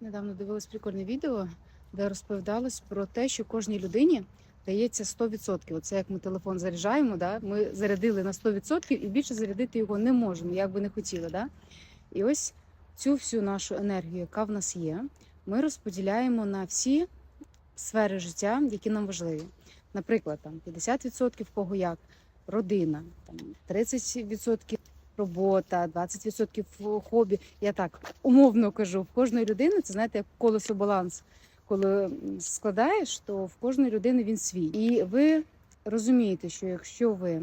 Недавно дивилась прикольне відео, де розповідалось про те, що кожній людині дається 100%. Оце як ми телефон заряджаємо, да? ми зарядили на 100% і більше зарядити його не можемо, як би не хотіли. Да? І ось цю всю нашу енергію, яка в нас є, ми розподіляємо на всі сфери життя, які нам важливі. Наприклад, там 50% в кого як родина, там 30% робота, 20% хобі. Я так умовно кажу, в кожної людини це знаєте, як колесо баланс. Коли складаєш, то в кожної людини він свій. І ви розумієте, що якщо ви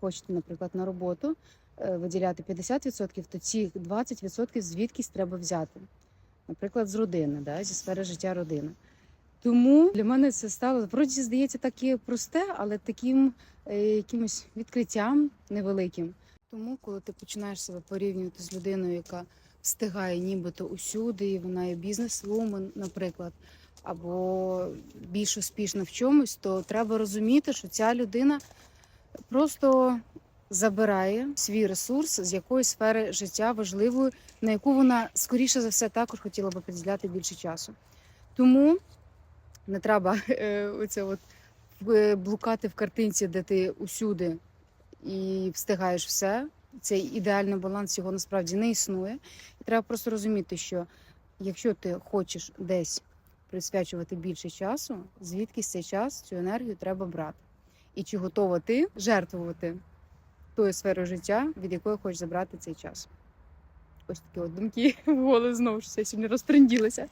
хочете, наприклад, на роботу е, виділяти 50%, то ці 20% звідкись треба взяти. Наприклад, з родини, да, зі сфери життя родини. Тому для мене це стало вроді здається таке просте, але таким е, якимось відкриттям невеликим. Тому, коли ти починаєш себе порівнювати з людиною, яка встигає нібито усюди, і вона є бізнес-вумен, наприклад, або більш успішна в чомусь, то треба розуміти, що ця людина просто забирає свій ресурс з якоїсь сфери життя важливої, на яку вона скоріше за все також хотіла би приділяти більше часу. Тому не треба е, оце от е, блукати в картинці, де ти усюди і встигаєш все. Цей ідеальний баланс його насправді не існує. І треба просто розуміти, що якщо ти хочеш десь присвячувати більше часу, звідкись цей час, цю енергію треба брати. І чи готова ти жертвувати тою сферою життя, від якої хочеш забрати цей час? Ось такі от думки в голову знову ж я сьогодні розтренділася.